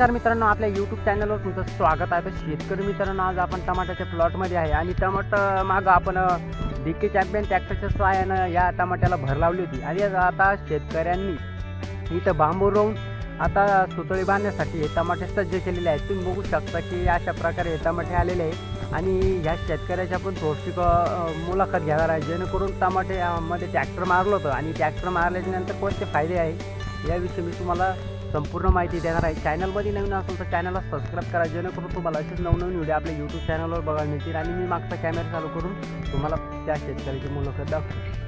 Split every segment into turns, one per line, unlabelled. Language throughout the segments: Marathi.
नमस्कार मित्रांनो आपल्या यूट्यूब चॅनलवर तुमचं स्वागत आहे. तर शेतकरी मित्रांनो आज आपण टमाट्याच्या प्लॉटमध्ये आहे. आणि टमाटर मागं आपण डी के चॅम्पियन ट्रॅक्टरच्या सहाय्यानं या टमाट्याला भर लावली होती. आणि आता शेतकऱ्यांनी इथं बांबू रोवून आता सुतळी बांधण्यासाठी हे टमाटे सज्ज केलेले आहेत. तुम्ही बघू शकता की अशा प्रकारे हे टमाटे आलेले आहे आणि ह्या शेतकऱ्याच्या पण थोडीशी मुलाखत घेणार आहे. जेणेकरून टमाटे मध्ये ट्रॅक्टर मारलं होतं. आणि ट्रॅक्टर मारल्याच्यानंतर कोणते फायदे आहे? याविषयी मी तुम्हाला संपूर्ण माहिती देणार आहे. चॅनलमध्ये नवीन असेल तर चॅनलला सबस्क्राईब करा. जेणेकरून तुम्हाला असेच नवनवीन व्हिडिओ आपल्या यूट्यूब चॅनलवर बघायला मिळतील. आणि मी मागचा कॅमेरा चालू करून तुम्हाला त्या शेतकऱ्याची मुलाखत दाखवतो.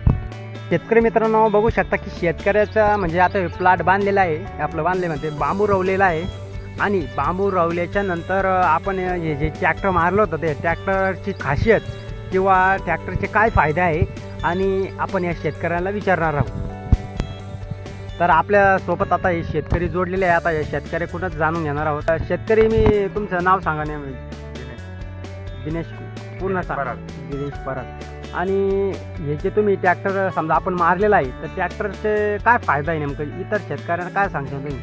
शेतकरी मित्रांनो बघू शकता की शेतकऱ्याचा म्हणजे आता प्लॉट बांधलेला आहे. आपलं बांधले म्हणजे बांबू रवलेला आहे. आणि बांबू रवल्याच्या नंतर आपण हे जे ट्रॅक्टर मारलं होतं ते ट्रॅक्टरची खासियत किंवा ट्रॅक्टरचे काय फायदे आहे आणि आपण या शेतकऱ्याला विचारणार आहोत. तर आपल्यासोबत आता हे शेतकरी जोडलेले आहे आता हे शेतकऱ्याकडूनच जाणून घेणार आहोत. तर शेतकरी मी तुमचं नाव सांगा नेहमी दिनेश. पूर्ण सांगा. दिनेश परत आणि हे जे तुम्ही ट्रॅक्टर समजा आपण मारलेला आहे तर ट्रॅक्टरचे काय फायदा आहे नेमकं? इतर शेतकऱ्यांना काय सांगता तुम्ही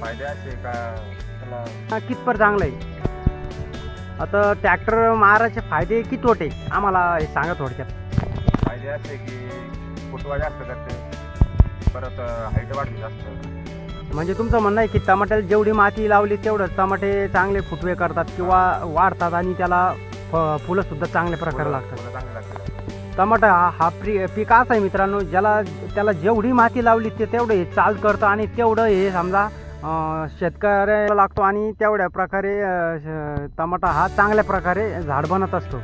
फायदे असे का त्याला
हा, कितपर चांगलं आहे? आता ट्रॅक्टर मारायचे फायदे की तोटे आम्हाला हे सांगा थोडक्यात.
फायदे असे की फुटवा जास्त करते. परत हाईट वाढली जास्त.
म्हणजे तुमचं म्हणणं आहे की टमाट्याला जेवढी माती लावली तेवढं टमाटे चांगले फुटवे करतात किंवा वाढतात आणि त्याला फ- फुलंसुद्धा चांगल्या प्रकारे लागतात.
चांगली
टमाटा हा हा प्री पीक असं आहे मित्रांनो ज्याला त्याला जेवढी माती लावली ते तेवढं हे चाल करतं आणि तेवढं हे समजा अं, शेतकऱ्याला लागतो आणि तेवढ्या प्रकारे अं, श- टमाटा हा चांगल्या प्रकारे झाड बनत असतो.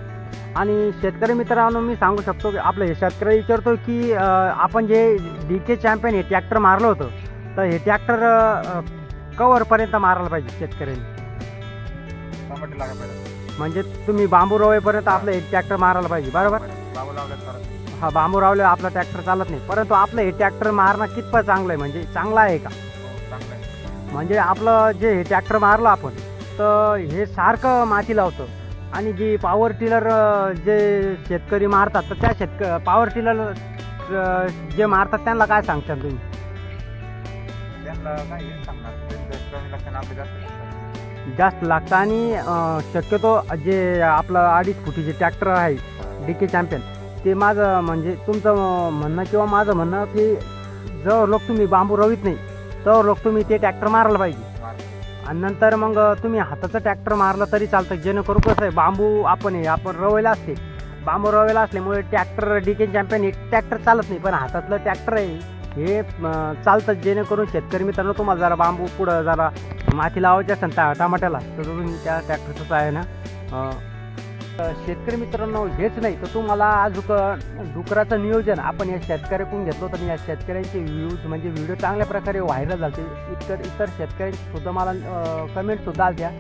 आणि शेतकरी मित्रांनो मी सांगू शकतो की आपलं हे शेतकरी विचारतो की आपण जे डी के चॅम्पियन हे ट्रॅक्टर मारलं होतं तर हे ट्रॅक्टर कवरपर्यंत मारायला पाहिजे शेतकऱ्यांनी. म्हणजे तुम्ही बांबू रोवेपर्यंत आपलं हे ट्रॅक्टर मारायला पाहिजे बरोबर? हा बांबू रावले आपला ट्रॅक्टर चालत नाही. परंतु आपलं हे ट्रॅक्टर मारणं कितपत चांगलं आहे? म्हणजे चांगलं आहे का?
हो
म्हणजे आपलं जे हे ट्रॅक्टर मारलं आपण तर हे सारखं माती लावतं. आणि जी पॉवर टिलर जे शेतकरी मारतात तर त्या शेतक पॉवर टिलर जे मारतात त्यांना काय सांगतात तुम्ही?
त्यांना काय सांगणार. जास्त
लागतं आणि शक्यतो जे आपलं अडीच फुटीचे ट्रॅक्टर आहे डी के चॅम्पियन ते माझं म्हणजे तुमचं म्हणणं किंवा माझं म्हणणं की जर लोक तुम्ही बांबू रवीत नाही तर लोक तुम्ही ते ट्रॅक्टर मारायला पाहिजे. आणि नंतर मग तुम्ही हाताचं ट्रॅक्टर मारलं तरी चालतं. जेणेकरून कसं आहे बांबू आपण हे आपण रवायला असते. बांबू रवायला असल्यामुळे ट्रॅक्टर डी चॅम्पियन हे ट्रॅक्टर चालत नाही. पण हातातलं ट्रॅक्टर आहे हे चालतं. जेणेकरून शेतकरी मित्रांनो तुम्हाला जरा बांबू पुढं जरा माती लावायची असेल टा टमाट्याला तर तुम्ही त्या ट्रॅक्टरचं आहे ना? शेतकरी मित्रांनो हेच नाही तर तुम्हाला आज डुकराचं नियोजन आपण या शेतकऱ्याकडून घेतलं तर या शेतकऱ्यांचे व्ह्यूज म्हणजे व्हिडिओ चांगल्या प्रकारे व्हायरल झाले इतर इतर शेतकऱ्यांसुद्धा मला कमेंटसुद्धा आल्या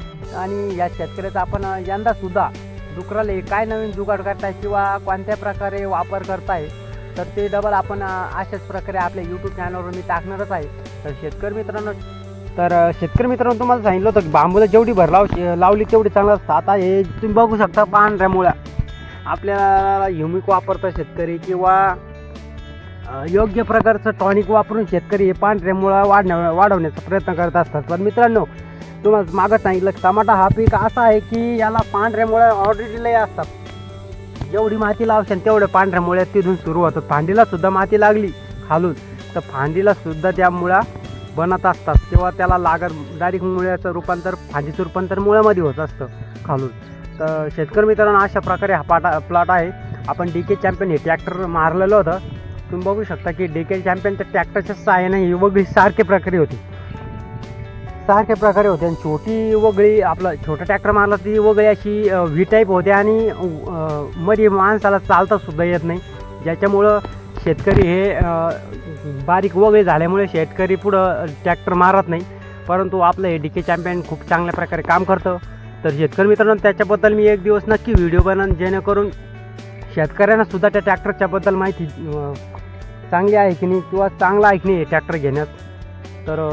आणि या शेतकऱ्याचा आपण यंदासुद्धा डुकराला काय नवीन जुगाड करताय किंवा कोणत्या प्रकारे वापर करताय तर ते डबल आपण अशाच प्रकारे आपल्या यूट्यूब चॅनलवर मी टाकणारच आहे. तर शेतकरी मित्रांनो तर शेतकरी मित्रांनो तुम्हाला सांगितलं होतं की बांबूला जेवढी भर लाव लावली तेवढी चांगलं असतं. आता हे तुम्ही बघू शकता पांढऱ्या मुळ्या आपल्याला ह्युमिक वापरतात शेतकरी किंवा योग्य प्रकारचं टॉनिक वापरून शेतकरी हे पांढऱ्या मुळा वाढण्या वाढवण्याचा प्रयत्न करत असतात. पण मित्रांनो तुम्हाला मागं सांगितलं की टमाटा हा पीक असा आहे की याला पांढऱ्या मुळ्या ऑलरेडी लय असतात. जेवढी माती लावशान तेवढ्या पांढऱ्या मुळ्या तिथून सुरू होतात फांदीला सुद्धा माती लागली खालून. तर फांदीला सुद्धा त्या बनत असतात तेव्हा त्याला लागत डायरेक्ट मुळ्याचं रूपांतर फांदीचं रूपांतर मुळ्यामध्ये होत असतं खालून. तर शेतकरी मित्रांनो अशा प्रकारे हा पाटा प्लॉट आहे. आपण डी के चॅम्पियन हे ट्रॅक्टर मारलेलं होतं. तुम्ही बघू शकता की डी के चॅम्पियन तर ट्रॅक्टरच्या सहाय्याने ही वगळी सारखे प्रकारे होती. सारख्या प्रकारे होते आणि छोटी वगळी आपलं छोटं ट्रॅक्टर मारलं ती वगळी अशी व्ही टाईप होते आणि मध्ये माणसाला चालता सुद्धा येत नाही. ज्याच्यामुळं शेतकरी हे बारीक वगैरे झाल्यामुळे शेतकरी पुढं ट्रॅक्टर मारत नाही. परंतु आपलं हे डी के चॅम्पियन खूप चांगल्या प्रकारे काम करतं. तर शेतकरी मित्रांनो त्याच्याबद्दल मी एक दिवस नक्की व्हिडिओ बनवून जेणेकरून शेतकऱ्यांनासुद्धा त्या ट्रॅक्टरच्याबद्दल माहिती चांगली आहे की नाही किंवा चांगलं आहे की नाही ट्रॅक्टर घेण्यात. तर